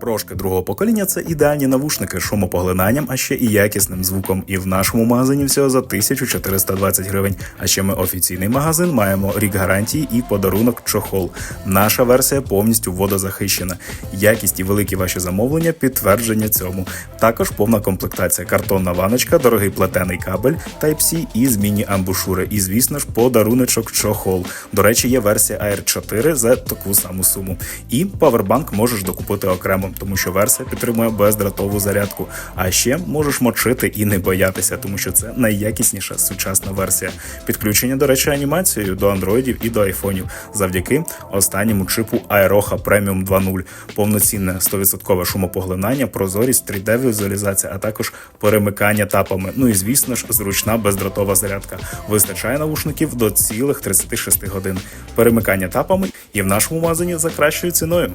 Прошки другого покоління це ідеальні навушники з шумопоглинанням, а ще і якісним звуком. І в нашому магазині всього за 1420 гривень. А ще ми офіційний магазин маємо рік гарантії і подарунок чохол. Наша версія повністю водозахищена. Якість і великі ваші замовлення підтвердження цьому. Також повна комплектація, картонна ваночка, дорогий плетений кабель Type-C і змінні амбушури. І звісно ж, подаруночок чохол. До речі, є версія Air 4 за таку саму суму. І павербанк можеш докупити окремо, тому що версія підтримує бездротову зарядку. А ще можеш мочити і не боятися, тому що це найякісніша сучасна версія. Підключення, до речі, анімацією до андроїдів і до айфонів завдяки останньому чипу Aeroha Premium 2.0. Повноцінне 100% шумопоглинання, прозорість, 3D-візуалізація, а також перемикання тапами. Ну і звісно ж, зручна бездротова зарядка. Вистачає навушників до цілих 36 годин. Перемикання тапами і в нашому магазині за кращою ціною.